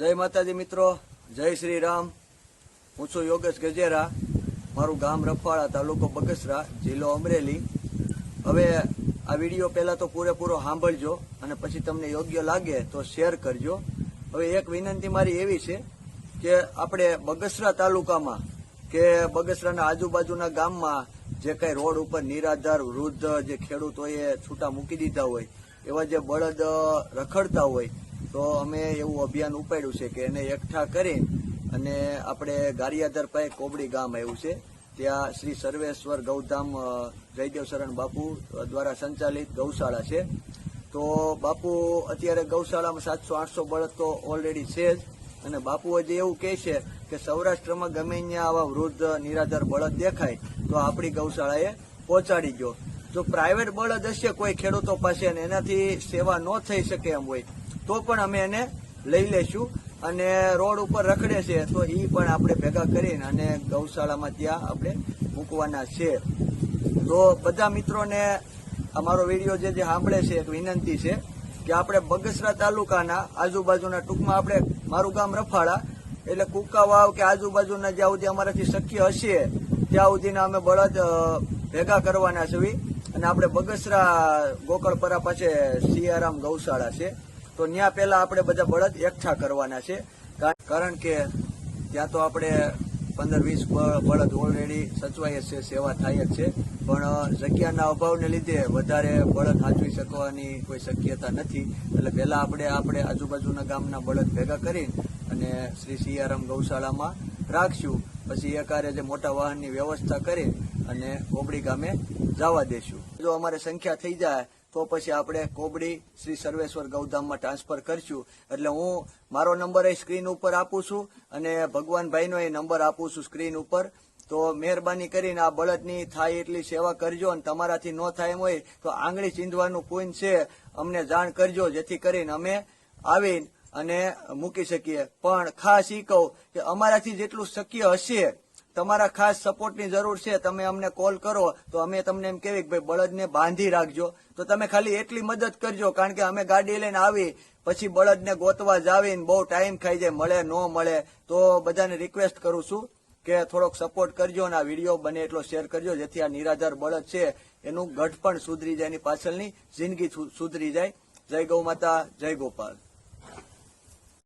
જય માતાજી મિત્રો, જય શ્રી રામ. હું છું યોગેશ ગજેરા. મારું ગામ રફાળા, તાલુકો બગસરા, જિલ્લો અમરેલી. હવે આ વીડિયો પહેલા તો પૂરેપૂરો સાંભળજો અને પછી તમને યોગ્ય લાગે તો શેર કરજો. હવે એક વિનંતી મારી એવી છે કે આપણે બગસરા તાલુકામાં કે બગસરાના આજુબાજુના ગામમાં જે કઈ રોડ ઉપર નિરાધાર, વૃદ્ધ જે ખેડૂતોએ છૂટા મૂકી દીધા હોય, એવા જે બળદ રખડતા હોય તો અમે એવું અભિયાન ઉપાડ્યું છે કે એને એકઠા કરી અને આપણે ગારિયાધર પાસે કોબડી ગામ આવ્યું છે. ત્યાં શ્રી સર્વેશ્વર ગૌધામ જયદેવ શરણ બાપુ દ્વારા સંચાલિત ગૌશાળા છે. તો બાપુ અત્યારે ગૌશાળામાં સાતસો, આઠસો બળદ તો ઓલરેડી છે જ. અને બાપુ હજી એવું કહે છે કે સૌરાષ્ટ્રમાં ગમે ત્યાં આવા વૃદ્ધ, નિરાધાર બળદ દેખાય, તો આપણી ગૌશાળાએ પહોંચાડી ગયો જો પ્રાઇવેટ બળદ હશે, કોઈ ખેડૂતો પાસે, અને એનાથી સેવા ન થઈ શકે એમ હોય તો પણ અમે એને લઈ લેશું. અને રોડ ઉપર રખડે છે, તો એ પણ આપણે ભેગા કરીને અને ગૌશાળામાં ત્યાં આપણે મૂકવાના છે. તો બધા મિત્રોને અમારો વીડિયો જે જે સાંભળે છે, એક વિનંતી છે કે આપણે બગસરા તાલુકાના આજુબાજુના ટૂંકમાં આપણે મારું ગામ રફાળા, એટલે કુકા વાવ કે આજુબાજુના જ્યાં સુધી અમારાથી શક્ય હશે, ત્યાં સુધીના અમે બળદ ભેગા કરવાના છીએ અને આપણે બગસરા ગોકળપરા પાસે સિયારામ ગૌશાળા છે. તો ત્યાં પહેલા આપણે બધા બળદ એકઠા કરવાના છે. કારણ કે ત્યાં તો આપણે પંદર વીસ બળદ ઓલરેડી સચવાય છે, સેવા થાય જ છે. પણ જગ્યાના અભાવને લીધે વધારે બળદ સાચવી શકવાની કોઈ શક્યતા નથી. એટલે પહેલા આપણે આપણે આજુબાજુના ગામના બળદ ભેગા કરી અને શ્રી સિયારામ ગૌશાળામાં રાખશું. પછી એકારે જે મોટા વાહનની વ્યવસ્થા કરી અને ઓબડી ગામે જવા દેશું. જો અમારે સંખ્યા થઈ જાય તો પછી આપણે કોબડી શ્રી સર્વેશ્વર ગૌધામમાં ટ્રાન્સફર કરશું. એટલે હું મારો નંબર એ સ્ક્રીન ઉપર આપું છું અને ભગવાનભાઈનો એ નંબર આપું છું સ્ક્રીન ઉપર. તો મહેરબાની કરીને આ બળદની થાય એટલી સેવા કરજો અને તમારાથી ન થાય એમ હોય તો આંગળી ચીંધવાનું કોઈન છે, અમને જાણ કરજો, જેથી કરીને અમે આવીને અને મૂકી શકીએ. પણ ખાસ ઈ કહું કે અમારાથી જેટલું શક્ય હશે તમારા ખાસ સપોર્ટની જરૂર છે, તમે અમને કોલ કરો, તો અમે તમને એમ કહેવી કે ભાઈ બળદને બાંધી રાખજો. તો તમે ખાલી એટલી મદદ કરજો, કારણ કે અમે ગાડી લઈને આવી, પછી બળદને ગોતવા જાવીને બહુ ટાઈમ ખાઈ જાય, મળે, ન મળે, તો બધાને રિક્વેસ્ટ કરું છું કે થોડોક સપોર્ટ કરજો અને આ વીડિયો બને એટલો શેર કરજો, જેથી આ નિરાધાર બળદ છે, એનું ગઢ પણ સુધરી જાય, એની પાછળની જિંદગી સુધરી જાય. જય ગૌ માતા, જય ગોપાલ.